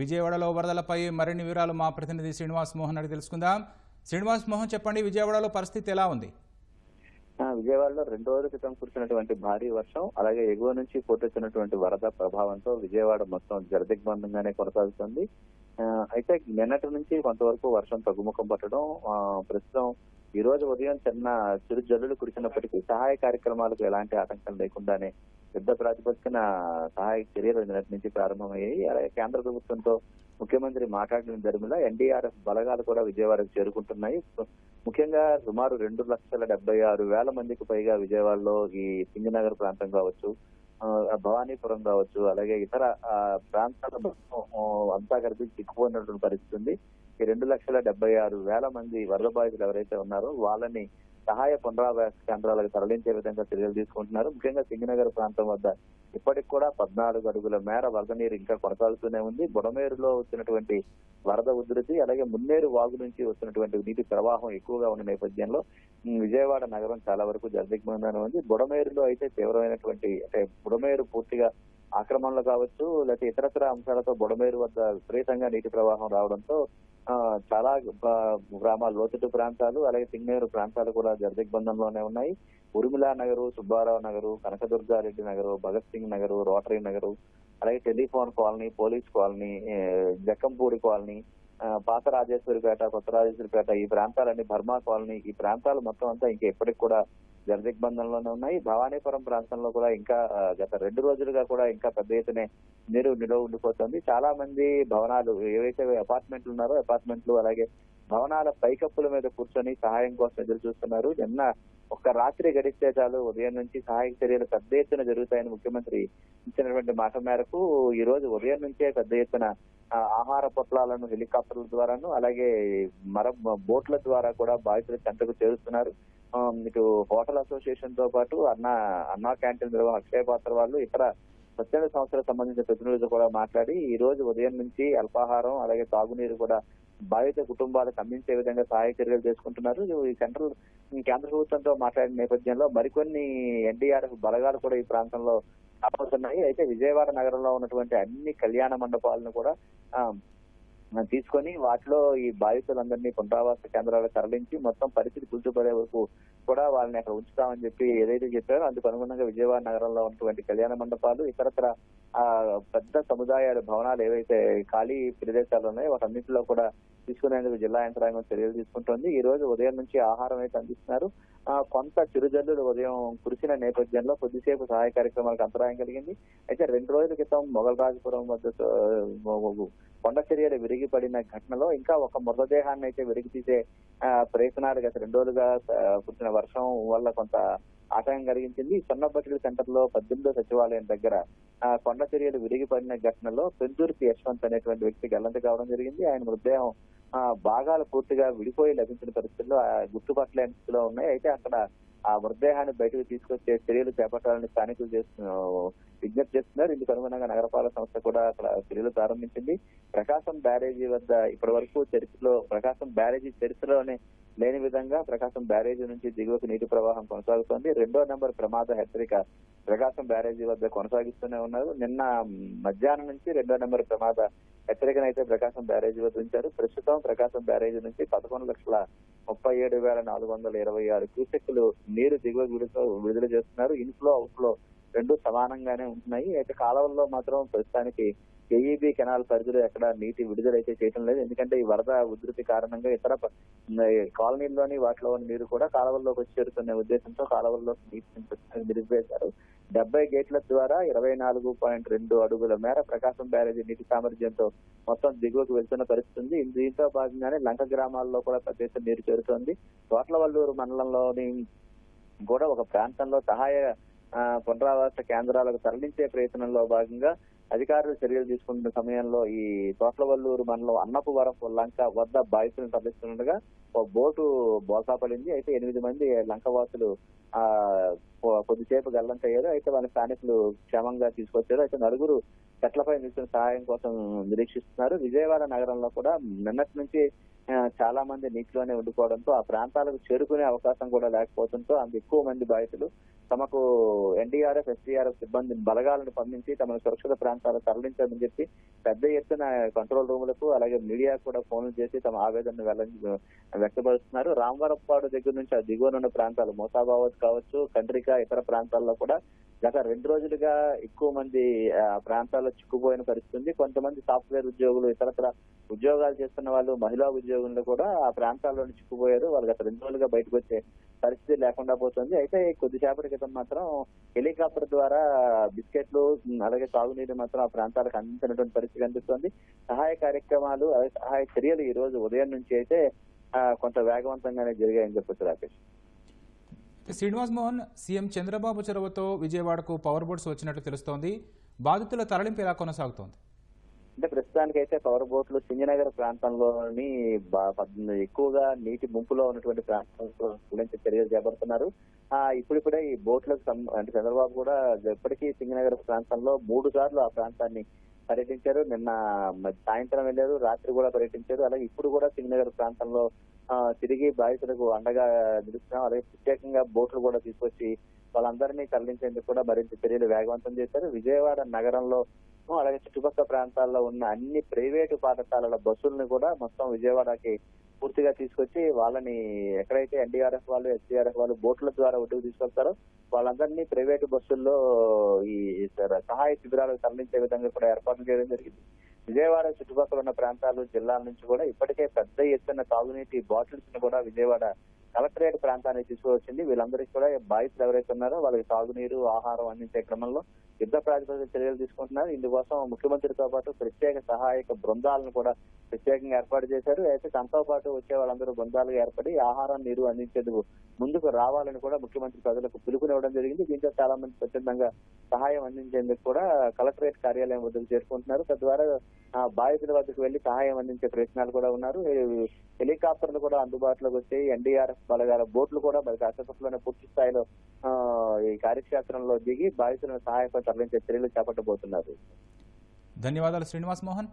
విజయవాడలో వరదలపై మరిన్ని వివరాలు మా ప్రతినిధి శ్రీనివాస్ మోహన్ అడిగి తెలుసుకుందాం. శ్రీనివాస్ మోహన్ చెప్పండి విజయవాడలో పరిస్థితి ఎలా ఉంది? విజయవాడలో రెండు రోజుల క్రితం కురిసినటువంటి భారీ వర్షం అలాగే ఎగువ నుంచి పోటెత్తినటువంటి వరద ప్రభావంతో విజయవాడ మొత్తం జలదిగ్బంధంగానే కొనసాగుతుంది. అయితే నిన్నటి నుంచి కొంతవరకు వర్షం తగ్గుముఖం పట్టడం ప్రస్తుతం ఈ రోజు ఉదయం చిన్న చిరు జల్లులు కురిసినప్పటికీ సహాయ కార్యక్రమాలకు ఎలాంటి ఆటంకం లేకుండానే యుద్ధ ప్రాతిపదికన సహాయ చర్యలు నిన్నటి నుంచి ప్రారంభమయ్యాయి. అలాగే కేంద్ర ప్రభుత్వంతో ముఖ్యమంత్రి మాట్లాడిన ధర్మిలా ఎన్డీఆర్ఎఫ్ బలగాలు కూడా విజయవాడకు చేరుకుంటున్నాయి. ముఖ్యంగా సుమారు రెండు లక్షల డెబ్బై ఆరు వేల మందికి పైగా విజయవాడలో ఈ సింగనగర్ ప్రాంతం కావచ్చు భవానీపురం కావచ్చు అలాగే ఇతర ప్రాంతాల అంతా కలిపి చిక్కుపోయినటువంటి పరిస్థితి ఉంది. ఈ రెండు లక్షల డెబ్బై ఆరు వేల మంది వరద బాధితులు ఎవరైతే ఉన్నారో వాళ్ళని సహాయ పునరావాస కేంద్రాలకు తరలించే విధంగా చర్యలు తీసుకుంటున్నారు. ముఖ్యంగా సింగనగర్ ప్రాంతం వద్ద ఇప్పటికి కూడా పద్నాలుగు అడుగుల మేర వరద నీరు ఇంకా కొనసాగుతూనే ఉంది. బుడమేరులో వచ్చినటువంటి వరద ఉధృతి అలాగే మున్నేరు వాగు నుంచి వస్తున్నటువంటి నీటి ప్రవాహం ఎక్కువగా ఉన్న నేపథ్యంలో విజయవాడ నగరం చాలా వరకు జలదిగ్బంధంగా ఉంది. బుడమేరులో అయితే తీవ్రమైనటువంటి అంటే బుడమేరు పూర్తిగా ఆక్రమణలు కావచ్చు లేకపోతే ఇతరతర అంశాలతో బుడమేరు వద్ద విపరీతంగా నీటి ప్రవాహం రావడంతో చాలా గ్రామాలు లోతట్టు ప్రాంతాలు అలాగే సింగనేరు ప్రాంతాలు కూడా జలదిగ్బంధంలోనే ఉన్నాయి. ఉర్మిళా నగరు సుబ్బారావు నగరు కనకదుర్గారెడ్డి నగరు భగత్ సింగ్ నగరు రోటరీ నగరు అలాగే telephone colony police colony Jakkampudi colony పాత రాజేశ్వరిపేట కొత్త రాజేశ్వరిపేట ఈ ప్రాంతాలన్నీ బర్మా కాలనీ ఈ ప్రాంతాలు మొత్తం అంతా ఇంకా ఎప్పటికి కూడా జలదిగ్బంధంలోనే ఉన్నాయి. భవానీపురం ప్రాంతంలో కూడా ఇంకా గత రెండు రోజులుగా కూడా ఇంకా పెద్ద ఎత్తునే నీరు నిలువ ఉండిపోతుంది. చాలా మంది భవనాలు ఏవైతే అపార్ట్మెంట్లు ఉన్నారో అపార్ట్మెంట్లు అలాగే భవనాల పైకప్పుల మీద కూర్చొని సహాయం కోసం ఎదురు చూస్తున్నారు. నిన్న ఒక్క రాత్రి గడిస్తే చాలు ఉదయం నుంచి సహాయక చర్యలు పెద్ద ఎత్తున జరుగుతాయని ముఖ్యమంత్రి ఇచ్చినటువంటి మాట మేరకు ఈ రోజు ఉదయం నుంచే పెద్ద ఎత్తున ఆహార పొట్లాలను హెలికాప్టర్ల ద్వారాను అలాగే మర బోట్ల ద్వారా కూడా బాధితుల చెంతకు చేరుస్తున్నారు. మీకు ఇటు హోటల్ అసోసియేషన్తో పాటు అన్న అన్నా క్యాంటీన్ నిర్వహణ అక్షయ పాత్ర వాళ్ళు ఇతర స్వచ్ఛంద సంస్థలకు సంబంధించిన ప్రతినిధులతో కూడా మాట్లాడి ఈ రోజు ఉదయం నుంచి అల్పాహారం అలాగే తాగునీరు కూడా బాధిత కుటుంబాలకు అందించే విధంగా సహాయ చర్యలు చేసుకుంటున్నారు ఈ సెంట్రల్ కేంద్ర ప్రభుత్వంతో మాట్లాడిన నేపథ్యంలో మరికొన్ని ఎన్డీఆర్ఎఫ్ బలగాలు కూడా ఈ ప్రాంతంలో రాబోతున్నాయి అయితే విజయవాడ నగరంలో ఉన్నటువంటి అన్ని కళ్యాణ మండపాలను కూడా తీసుకొని వాటిలో ఈ బాధితులందరినీ పునరావాస కేంద్రాలకు తరలించి మొత్తం పరిస్థితి కుదుటపడే వరకు కూడా వాళ్ళని అక్కడ ఉంచుతామని చెప్పి ఏదైతే చెప్పారో అందుకు అనుగుణంగా విజయవాడ నగరంలో ఉన్నటువంటి కళ్యాణ మండపాలు ఇతరత్ర ఆ పెద్ద సముదాయాలు భవనాలు ఏవైతే ఖాళీ ప్రదేశాలు ఉన్నాయో వాటన్నింటిలో కూడా తీసుకునేందుకు జిల్లా యంత్రాంగం చర్యలు తీసుకుంటోంది. ఈ రోజు ఉదయం నుంచి ఆహారం అయితే అందిస్తున్నారు. కొంత చిరుజల్లులు ఉదయం కురిసిన నేపథ్యంలో కొద్దిసేపు సహాయ కార్యక్రమాలకు అంతరాయం కలిగింది. అయితే రెండు రోజుల క్రితం మొగల్రాజపురం వద్ద ఆ, కొండ చర్యలు విరిగిపడిన ఘటనలో ఇంకా ఒక మృతదేహాన్ని అయితే వెలికి తీసే ప్రయత్నాలు గత రెండు రోజులుగా కురిసిన వర్షం వల్ల కొంత ఆటంకం కలిగించింది. సొన్నబట్టిల సెంటర్లో పద్దెనిమిదో సచివాలయం దగ్గర కొండ చర్యలు విరిగిపడిన ఘటనలో పెందూర్తి యశ్వంత్ అనేటువంటి వ్యక్తి గల్లంత కావడం జరిగింది. ఆయన మృతదేహం భాగాలు పూర్తిగా విడిపోయి లభించిన పరిస్థితుల్లో ఆ, గుర్తుపట్టలేని స్థితిలో ఉన్నాయి. అయితే అక్కడ ఆ మృతదేహాన్ని బయటకు తీసుకొచ్చే చర్యలు చేపట్టాలని స్థానికులు చేస్తున్న విజ్ఞప్తి చేస్తున్నారు. ఇందుకు అనుగుణంగా నగరపాలక సంస్థ కూడా అక్కడ చర్యలు ప్రారంభించింది. ప్రకాశం బ్యారేజీ వద్ద ఇప్పటి వరకు చరిత్రలో ప్రకాశం బ్యారేజీ చరిత్రలోనే లేని విధంగా ప్రకాశం బ్యారేజీ నుంచి దిగువకు నీటి ప్రవాహం కొనసాగుతోంది. రెండో నెంబర్ ప్రమాద హెచ్చరిక ప్రకాశం బ్యారేజీ వద్ద కొనసాగిస్తూనే ఉన్నారు. నిన్న మధ్యాహ్నం నుంచి రెండో నెంబర్ ప్రమాద హెచ్చరికనైతే ప్రకాశం బ్యారేజీ వద్ద ఉంచారు. ప్రస్తుతం ప్రకాశం బ్యారేజీ నుంచి పదకొండు లక్షల ముప్పై ఏడు వేల నాలుగు వందల ఇరవై ఆరు క్యూసెక్లు నీరు దిగువ విడుదల విడుదల చేస్తున్నారు. ఇన్ఫ్లో అవుట్ఫ్లో రెండు సమానంగానే ఉంటున్నాయి. అయితే కాలువల్లో మాత్రం ప్రస్తుతానికి కేఈబీ కెనాల్ పరిధిలో ఎక్కడ నీటి విడుదల అయితే చేయడం లేదు. ఎందుకంటే ఈ వరద ఉధృతి కారణంగా ఇతర కాలనీల్లోని వాటిలో ఉన్న నీరు కూడా కాలువల్లోకి వచ్చి చేరుతున్న ఉద్దేశంతో కాలువల్లో నీటిని నిలిపివేశారు. డెబ్బై గేట్ల ద్వారా ఇరవై నాలుగు పాయింట్ రెండు అడుగుల మేర ప్రకాశం బ్యారేజీ నీటి సామర్థ్యంతో మొత్తం దిగువకు వెళ్తున్న పరిస్థితి ఉంది. దీంతో భాగంగానే లంక గ్రామాల్లో కూడా పెద్ద ఎత్తున నీరు చేరుతోంది. కోట్లవల్లూరు మండలంలోని కూడా ఒక ప్రాంతంలో సహాయ పునరావాస కేంద్రాలకు తరలించే ప్రయత్నంలో భాగంగా అధికారులు చర్యలు తీసుకుంటున్న సమయంలో ఈ తోట్లవల్లూరు మండలం అన్నపువరం లంక వద్ద బాధితులను తరలిస్తుండగా ఒక బోటు బోసా పడింది అయితే ఎనిమిది మంది లంకవాసులు ఆ కొ- కొద్దిసేపు గల్లంతయ్యారు అయితే వాళ్ళ స్థానికులు క్షేమంగా తీసుకొచ్చారు. అయితే నలుగురు చెట్లపై నిలిచిన సహాయం కోసం నిరీక్షిస్తున్నారు. విజయవాడ నగరంలో కూడా నిన్నటి నుంచి చాలా మంది నీటిలోనే ఉండిపోవడంతో ఆ ప్రాంతాలకు చేరుకునే అవకాశం కూడా లేకపోవడంతో అంత ఎక్కువ మంది బాధితులు తమకు ఎన్డీఆర్ఎఫ్ ఎస్డీఆర్ఎఫ్ సిబ్బందిని బలగాలను పంపించి తమను సురక్షిత ప్రాంతాలకు తరలించాలని చెప్పి పెద్ద ఎత్తున కంట్రోల్ రూములకు అలాగే మీడియా కూడా ఫోన్లు చేసి తమ ఆవేదనను వెళ్ళ వ్యక్తపరుస్తున్నారు. రామవరపాడు దగ్గర నుంచి ఆ దిగువన ఉన్న ప్రాంతాలు మోసాబావత్ కావచ్చు కండ్రిక ఇతర ప్రాంతాల్లో కూడా గత రెండు రోజులుగా ఎక్కువ మంది ఆ ప్రాంతాల్లో చిక్కుపోయిన పరిస్థితి ఉంది. కొంతమంది సాఫ్ట్వేర్ ఉద్యోగులు ఇతరత్ర ఉద్యోగాలు చేస్తున్న వాళ్ళు మహిళా ఉద్యోగులు కూడా ఆ ప్రాంతాల్లో చిక్కుపోయారు. వాళ్ళు గత రెండు రోజులుగా బయటకు వచ్చే పరిస్థితి లేకుండా పోతుంది. అయితే కొద్దిసేపటి క్రితం మాత్రం హెలికాప్టర్ ద్వారా బిస్కెట్లు అలాగే సాగునీరు మాత్రం ఆ ప్రాంతాలకు అందించినటువంటి పరిస్థితి కనిపిస్తుంది. సహాయ కార్యక్రమాలు అలాగే సహాయ చర్యలు ఈ రోజు ఉదయం నుంచి అయితే కొంత వేగవంతంగానే జరిగాయని చెప్పొచ్చు రాకేష్. శ్రీనివాస్ మోహన్ సీఎం చంద్రబాబు చొరవతో విజయవాడకు పవర్ బోట్స్ వచ్చినట్లు తెలుస్తోంది. బాధితుల తరలింపు ఎలా కొనసాగుతోంది? అంటే ప్రస్తుతానికి అయితే పవర్ బోట్లు సింగనగర్ ప్రాంతంలోని ఎక్కువగా నీటి ముంపులో ఉన్నటువంటి ప్రాంతంలో గురించి చర్యలు చేపడుతున్నారు ఆ ఇప్పుడిప్పుడే ఈ బోట్లకు అంటే చంద్రబాబు కూడా ఇప్పటికీ సింగనగర్ ప్రాంతంలో మూడు సార్లు ఆ ప్రాంతాన్ని పర్యటించారు. నిన్న సాయంత్రం వెళ్ళారు రాత్రి కూడా పర్యటించారు. అలాగే ఇప్పుడు కూడా సింగనగర్ ప్రాంతంలో తిరిగి బాధితులకు అండగా నిలుస్తున్నాం. అలాగే ప్రత్యేకంగా బోట్లు కూడా తీసుకొచ్చి వాళ్ళందరినీ తరలించేందుకు కూడా మరింత చర్యలు వేగవంతం చేశారు. విజయవాడ నగరంలో అలాగే చుట్టుపక్కల ప్రాంతాల్లో ఉన్న అన్ని ప్రైవేటు పాఠశాలల బస్సులను కూడా మొత్తం విజయవాడకి పూర్తిగా తీసుకొచ్చి వాళ్ళని ఎక్కడైతే ఎన్డీఆర్ఎఫ్ వాళ్ళు ఎస్డీఆర్ఎఫ్ వాళ్ళు బోట్ల ద్వారా ఒడ్డుకు తీసుకొస్తారో వాళ్ళందరినీ ప్రైవేటు బస్సుల్లో ఈ సహాయ శిబిరాలకు తరలించే విధంగా కూడా ఏర్పాట్లు చేయడం జరిగింది. విజయవాడ చుట్టుపక్కల ఉన్న ప్రాంతాలు జిల్లాల నుంచి కూడా ఇప్పటికే పెద్ద ఎత్తున తాగునీటి బాటిల్స్ని కూడా విజయవాడ కలెక్టరేట్ ప్రాంతానికి తీసుకువచ్చింది. వీళ్ళందరికీ కూడా బాధితులు ఎవరైతే ఉన్నారో వాళ్ళకి తాగునీరు ఆహారం అందించే క్రమంలో యుద్ధ ప్రాతిపదిక చర్యలు తీసుకుంటున్నారు. ఇందుకోసం ముఖ్యమంత్రితో పాటు ప్రత్యేక సహాయక బృందాలను కూడా ప్రత్యేకంగా ఏర్పాటు చేశారు. అయితే తనతో పాటు వచ్చే వాళ్ళందరూ బృందాలుగా ఏర్పడి ఆహారం నీరు అందించేందుకు ముందుకు రావాలని కూడా ముఖ్యమంత్రి ప్రజలకు పిలుపునివ్వడం జరిగింది. దీంతో చాలా మంది స్వచ్ఛందంగా సహాయం అందించేందుకు కూడా కలెక్టరేట్ కార్యాలయం వద్దకు చేరుకుంటున్నారు. తద్వారా బాధితుల వద్దకు వెళ్ళి సహాయం అందించే ప్రయత్నాలు కూడా ఉన్నారు. ఈ హెలికాప్టర్లు కూడా అందుబాటులోకి వచ్చాయి. ఎన్డీఆర్ఎఫ్ బలగాల బోట్లు కూడా మరి కాసేపట్లోనే పూర్తి స్థాయిలో ఈ కార్యక్షేత్రంలో దిగి బాధితులను సహాయపడి తరలించే చర్యలు చేపట్టబోతున్నారు. ధన్యవాదాలు శ్రీనివాస్ మోహన్.